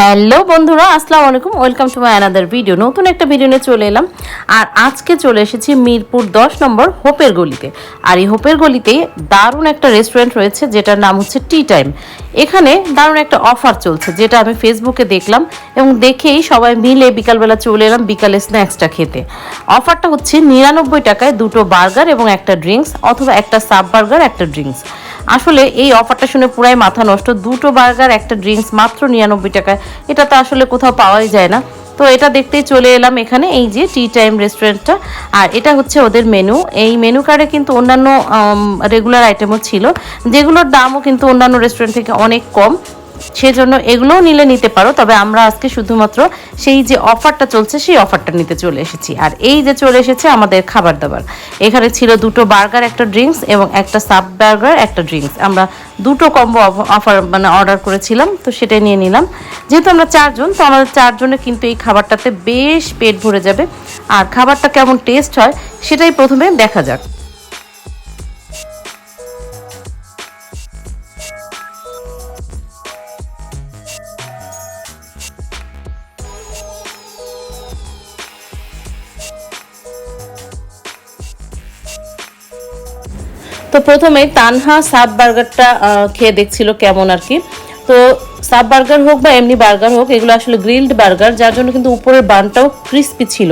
Hello বন্ধুরা, আসসালামু আলাইকুম। Welcome to my another video নতুন একটা ভিডিও নিয়ে চলে এলাম। আর আজকে চলে এসেছি মিরপুর দশ নম্বর হোপের গলিতে। আর এই হোপের গলিতে দারুণ একটা রেস্টুরেন্ট রয়েছে, যেটার নাম হচ্ছে টি টাইম এখানে দারুণ একটা অফার চলছে, যেটা আমি ফেসবুকে দেখলাম এবং দেখেই সবাই মিলে বিকালবেলা চলে এলাম বিকালে স্ন্যাক্সটা খেতে। অফারটা হচ্ছে নিরানব্বই টাকায় দুটো বার্গার এবং একটা ড্রিঙ্কস অথবা একটা সাব বার্গার একটা ড্রিঙ্কস আসলে এই অফারটা শুনে পুরাই মাথা নষ্ট। দুটো বার্গার, একটা ড্রিঙ্কস মাত্র নিরানব্বই টাকায়। এটা তো আসলে কোথাও পাওয়াই যায় না। তো এটা দেখতেই চলে এলাম এখানে, এই যে টি টাইম রেস্টুরেন্টটা আর এটা হচ্ছে ওদের মেনু এই মেনু কার্ডে কিন্তু অন্যান্য রেগুলার আইটেমও ছিল। যেগুলোর দামও কিন্তু অন্যান্য রেস্টুরেন্ট থেকে অনেক কম। সেজন্য এগুলোও নিলে নিতে পারো। তবে আমরা আজকে শুধুমাত্র সেই যে অফারটা চলছে, সেই অফারটা নিতে চলে এসেছি। আর এই যে চলে এসেছে আমাদের খাবার দাবার এখানে ছিল দুটো বার্গার, একটা ড্রিঙ্কস এবং একটা সাব বার্গার, একটা ড্রিঙ্কস। আমরা দুটো কম্বো অফার মানে অর্ডার করেছিলাম, তো সেটাই নিয়ে নিলাম। যেহেতু আমরা চারজন, তো আমাদের চারজনে কিন্তু এই খাবারটাতে বেশ পেট ভরে যাবে। আর খাবারটা কেমন টেস্ট হয়, সেটাই প্রথমে দেখা যাক। তো প্রথমেই তানহা সাব বার্গারটা খেয়ে দেখছিল কেমন আর কি। তো সাব বার্গার হোক বা এমনি বার্গার হোক, এগুলো আসলে গ্রিলড বার্গার, যার জন্য কিন্তু উপরের বানটাও ক্রিস্পি ছিল।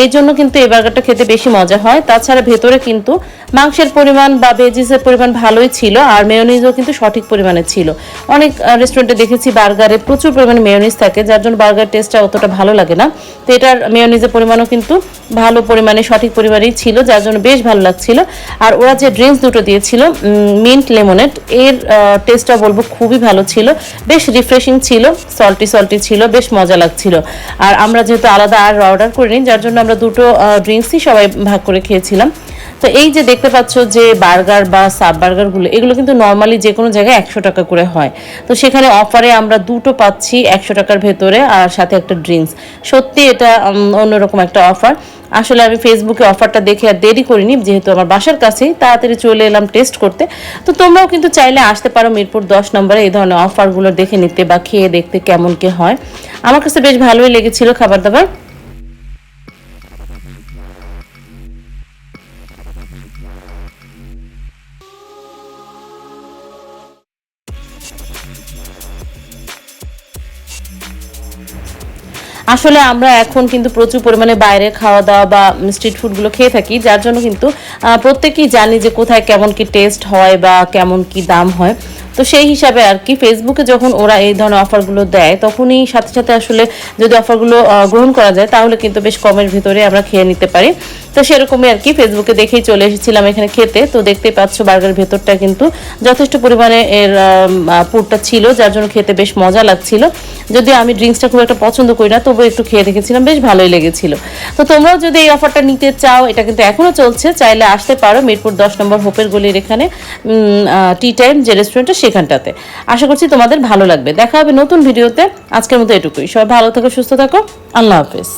এই জন্য কিন্তু এই বার্গারটা খেতে বেশি মজা হয়। তাছাড়া ভেতরে কিন্তু মাংসের পরিমাণ বা ভেজিসের পরিমাণ ভালোই ছিল, আর মেয়োনিজও কিন্তু সঠিক পরিমাণে ছিল। অনেক রেস্টুরেন্টে দেখেছি বার্গারে প্রচুর পরিমাণে মেয়োনিজ থাকে, যার জন্য বার্গার টেস্টটা অতটা ভালো লাগে না। তো এটার মেয়োনিজের পরিমাণও কিন্তু ভালো পরিমাণে, সঠিক পরিমাণেই ছিল, যার জন্য বেশ ভালো লাগছিল। আর ওরা যে ড্রিঙ্কস দুটো দিয়েছিল মিন্ট লেমনেড এর টেস্টটা বলব খুবই ভালো ছিল। বেশ রিফ্রেশিং ছিল সল্টি সল্টি ছিল, বেশ মজা লাগছিল। আর আমরা যেহেতু আলাদা আর অর্ডার করিনি, যার জন্য আমরা দুটো ড্রিঙ্কসই সবাই ভাগ করে খেয়েছিলাম। তো এই যে দেখতে পাচ্ছ যে বার্গার বা সাব বার্গারগুলো এগুলো কিন্তু নর্মালি যে কোনো জায়গায় একশো টাকা করে হয়। তো সেখানে অফারে আমরা দুটো পাচ্ছি একশো টাকার ভেতরে আর সাথে একটা ড্রিঙ্কস সত্যি এটা অন্যরকম একটা অফার আসলে আমি ফেসবুকে অফারটা দেখে আর দেরি করিনি, যেহেতু আমার বাসার কাছেই। তাড়াতাড়ি চলে এলাম টেস্ট করতে। তো তোমরাও কিন্তু চাইলে আসতে পারো মিরপুর দশ নম্বরে, এই ধরনের অফারগুলো দেখে নিতে বা খেয়ে দেখতে কেমন কি হয়। আমার কাছে বেশ ভালোই লেগেছিল খাবার দাবার আসলে আমরা এখন কিন্তু প্রচুর পরিমাণে বাইরে খাওয়া দাওয়া বা স্ট্রিট ফুডগুলো খেয়ে থাকি, যার জন্য কিন্তু প্রত্যেকেই জানি যে কোথায় কেমন কি টেস্ট হয় বা কেমন কি দাম হয়। তো সেই হিসাবে আর কি ফেসবুকে যখন ওরা এই ধরনের অফারগুলো দেয়, তখনই সাথে সাথে আসলে যদি অফারগুলো গ্রহণ করা যায়, তাহলে কিন্তু বেশ কমের ভিতরে আমরা খেয়ে নিতে পারি। তো সেরকমই আর কি ফেসবুকে দেখেই চলে এসেছিলাম এখানে খেতে। তো দেখতেই পাচ্ছ বার্গার ভেতরটা কিন্তু যথেষ্ট পরিমাণে এর পুরটা ছিল, যার জন্য খেতে বেশ মজা লাগছিল। যদিও আমি ড্রিঙ্কসটা খুব একটা পছন্দ করি না, তবুও একটু খেয়ে দেখেছিলাম, বেশ ভালোই লেগেছিল। তো তোমরাও যদি এই অফারটা নিতে চাও, এটা কিন্তু এখনও চলছে, চাইলে আসতে পারো মিরপুর দশ নম্বর হোপের গলির এখানে টি টাইম যে রেস্টুরেন্টটা সেখানটাতে। আশা করছি তোমাদের ভালো লাগবে। দেখা হবে নতুন ভিডিওতে আজকের মতো এটুকুই। সবাই ভালো থাকো, সুস্থ থাকো। আল্লাহ হাফেজ।